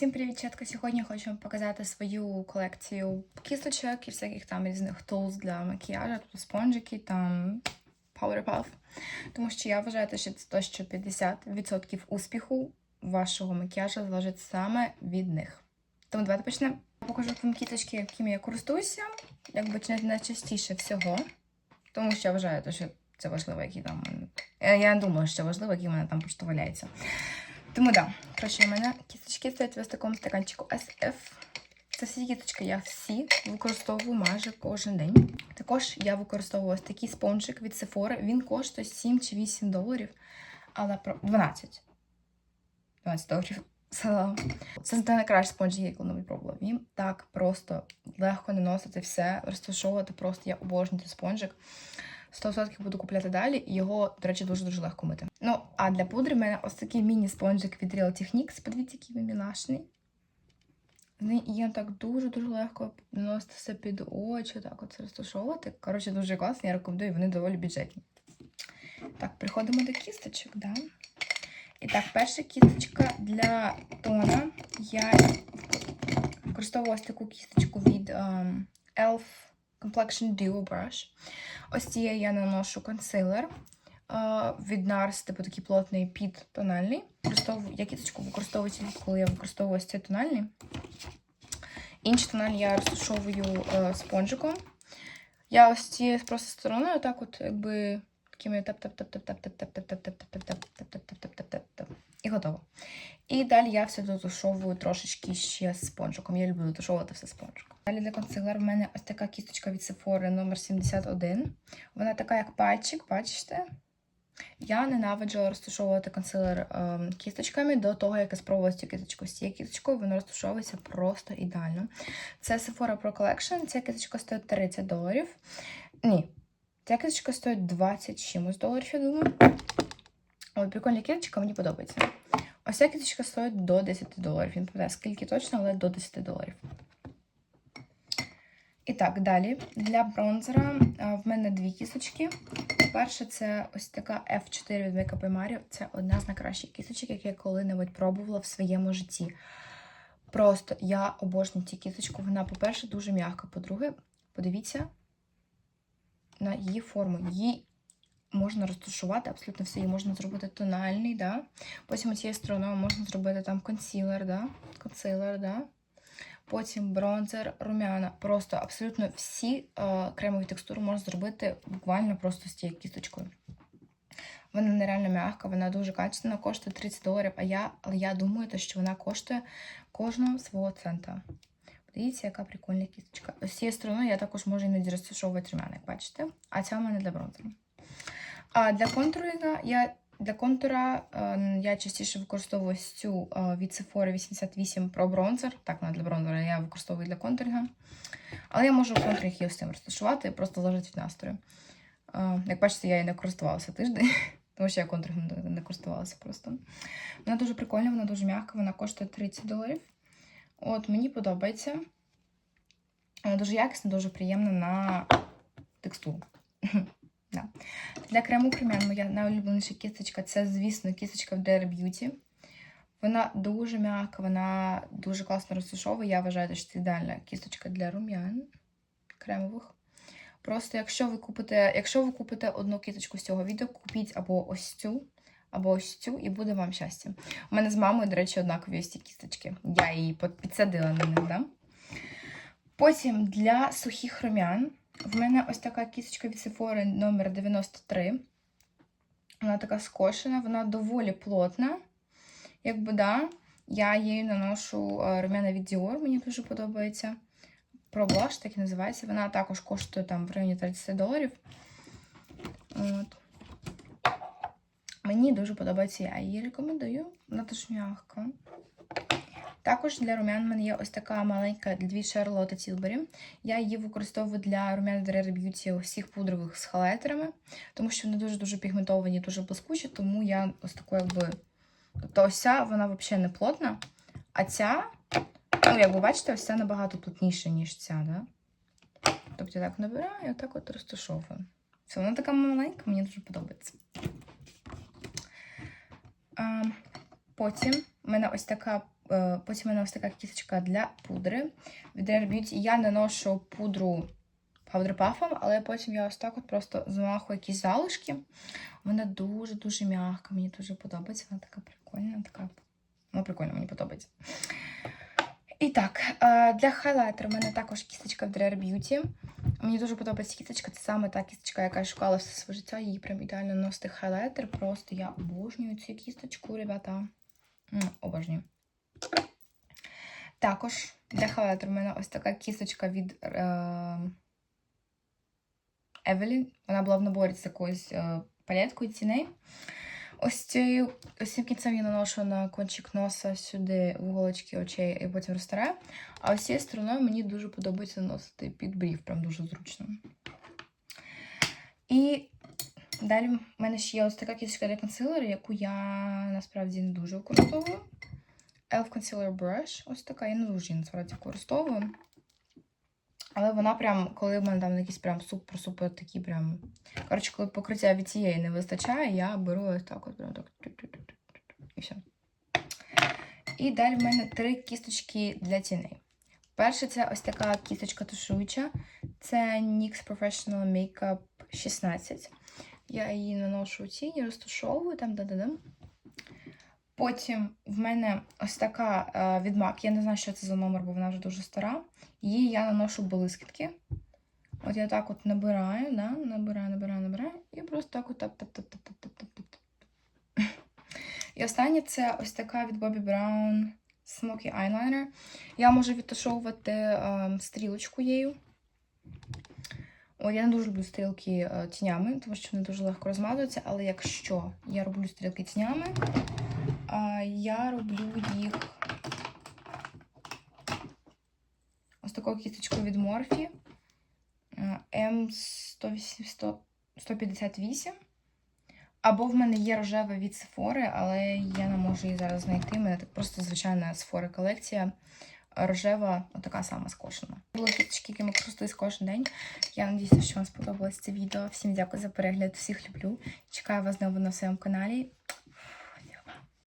Всім привіт, чатка! Сьогодні хочу вам показати свою колекцію кісточок і всяких там різних tools для макіяжу, тобто спонжики, там Powder Puff. Тому що я вважаю, що це то, що 50% успіху вашого макіяжу залежить саме від них. Тому давайте почнемо. Покажу вам кісточки, якими я користуюся, якби найчастіше всього. Тому що я вважаю, що це важливо, які там. Е, Я не думаю, що важливо, які в мене там просто валяються. Тому да, коротше, у мене кісточки стоять в ось такому стаканчику SF. Це всі кісточки, я всі використовую майже кожен день. Також я використовую ось такий спонжик від Sephora. Він коштує 7 чи 8 доларів, але 12. 12 доларів. Це не найкращий спонж, який я коли-небудь пробувала. Він так просто легко наносити все, розташовувати просто я обожнюю цей спонжик. 100% буду купляти далі, і його, до речі, дуже-дуже легко мити. Ну, а для пудри в мене ось такий міні-спонжик від Real Techniques. Подивіться, який він мілашний. І я так дуже-дуже легко наносити все під очі, так от розташовувати. Коротше, дуже класно, я рекомендую, вони доволі бюджетні. Так, приходимо до кісточок, да. І так, перша кісточка для тона. Я використовувала ось таку кісточку від um, Elf Complexion Duo Brush. Ось цієї я наношу консилер від NARS, типу такий плотний під тональний. Я кіточку використовую тільки, коли я використовую ось цей тональний. Інші тональні я розташовую е, спонжиком. Я ось цією просто стороною, так от, якби такими тап тап тап тап тап тап тап тап тап тап тап тап тап тап тап тап тап тап тап І готово. І далі я все дотушовую трошечки ще спонжиком. Я люблю дотушовувати все спонжиком. Далі для консилера в мене ось така кісточка від Sephora номер 71. Вона така, як пальчик, бачите? Я ненавиджу розташовувати консилер ем, кісточками до того, як я спробувала цю кісточку. З цією кісточкою воно розташовується просто ідеально. Це Sephora Pro Collection. Ця кісточка стоїть 30 доларів. Ні, ця кісточка стоїть 20 чимось доларів, я думаю. Ой, прикольна кісточка, мені подобається. Ось ця кісточка стоїть до 10 доларів. Я не пам'ятаю, скільки точно, але до 10 доларів. І так, далі. Для бронзера в мене дві кісточки. Перша це ось така F4 від Makeup Mario. Це одна з найкращих кісточок, які я коли-небудь пробувала в своєму житті. Просто я обожнюю цю кісточку. Вона, по-перше, дуже м'яка. По-друге, подивіться на її форму. Її можна розташувати абсолютно все. Її можна зробити тональний, да? потім цією стороною можна зробити там консілер, да? консилер, да? потім бронзер, румяна. Просто абсолютно всі е, кремові текстури можна зробити буквально просто з цією кісточкою. Вона нереально м'яка, вона дуже качественна, коштує 30 доларів, а я, але я думаю, що вона коштує кожного свого цента. Подивіться, яка прикольна кісточка. З цією стороною я також можу іноді розташовувати румяна, як бачите. А ця в мене для бронзеру. А для контуринга я для контура е, я частіше використовую цю е, від Sephora 88 Pro Bronzer. Так, вона для бронзера я використовую для контуринга. Але я можу контуринг і ось цим розташувати, просто залежить від настрою. Е, як бачите, я і не користувалася тиждень, тому що я контурингом не- не користувалася просто. Вона дуже прикольна, вона дуже м'яка, вона коштує 30 доларів. От, мені подобається. Вона дуже якісна, дуже приємна на текстуру. Да. Для крему преміум моя найулюбленіша кісточка це, звісно, кісточка в Dare Beauty. Вона дуже м'яка, вона дуже класно розташовує. Я вважаю, що це ідеальна кісточка для рум'ян кремових. Просто якщо ви купите, якщо ви купите одну кісточку з цього відео, купіть або ось цю, або ось цю, і буде вам щастя. У мене з мамою, до речі, однакові ось ці кісточки. Я її підсадила на них, да? Потім для сухих рум'ян в мене ось така кісточка від Sephora номер 93. Вона така скошена, вона доволі плотна. Якби да, я її наношу е, рум'яна від Dior, мені дуже подобається. Pro так і називається. Вона також коштує там в районі 30 доларів. От. Мені дуже подобається, я її рекомендую. Вона дуже м'яка. Також для румян в мене є ось така маленька від Charlotte Tilbury. Я її використовую для румян Rare Beauty усіх пудрових з халайтерами, тому що вони дуже-дуже пігментовані, дуже блискучі, тому я ось таку якби. Тобто ось ця, вона взагалі не плотна, а ця, ну, як ви бачите, ось ця набагато плотніша, ніж ця, да? Тобто я так набираю і отак от розташовую. Все, вона така маленька, мені дуже подобається. А, потім в мене ось така Е, Потім мене ось така кісточка для пудри від Rare Beauty. Я наношу пудру Powder але потім я ось так от просто змахую якісь залишки. Вона дуже-дуже м'яка, мені дуже подобається. Вона така прикольна, така. Вона прикольна, мені подобається. І так, е, для хайлайтера у мене також кісточка від Rare Beauty. Мені дуже подобається кісточка. Це саме та кісточка, яка я шукала все своє життя. Її прям ідеально носити хайлайтер. Просто я обожнюю цю кісточку, ребята. Обожнюю. Також для хайлайтера у мене ось така кісточка від е, Evelyn. Вона була в наборі з якоюсь е, палеткою ціней. Ось цією ось цим кінцем я наношу на кончик носа сюди в уголочки очей і потім розтираю. А ось цією стороною мені дуже подобається наносити під брів, прям дуже зручно. І далі в мене ще є ось така кісточка для консилера, яку я насправді не дуже використовую. Elf Concealer Brush. Ось така, я не дуже насправді використовую. Але вона прям, коли в мене там якісь прям супер-супер такі прям. Коротше, коли покриття від цієї не вистачає, я беру ось так от прям так. І все. І далі в мене три кісточки для тіней. Перша це ось така кісточка тушуюча. Це NYX Professional Makeup 16. Я її наношу у тіні, розташовую там да-да-да. Потім в мене ось така е, від Я не знаю, що це за номер, бо вона вже дуже стара. Її я наношу блискітки. От я так от набираю, да? набираю, набираю, набираю. І просто так от тап-тап-тап-тап-тап-тап-тап. І останнє це ось така від Bobbi Brown Smoky Eyeliner. Я можу відташовувати е, стрілочку її. Я не дуже люблю стрілки е, тінями, тому що вони дуже легко розмазуються. Але якщо я роблю стрілки тінями я роблю їх ось такою кісточкою від Morphe М158. Або в мене є рожева від Sephora, але я не можу її зараз знайти. У мене так просто звичайна Sephora колекція. Рожева, отака сама скошена. Були кісточки, якими користуюсь кожен день. Я надіюся, що вам сподобалось це відео. Всім дякую за перегляд, всіх люблю. Чекаю вас знову на своєму каналі.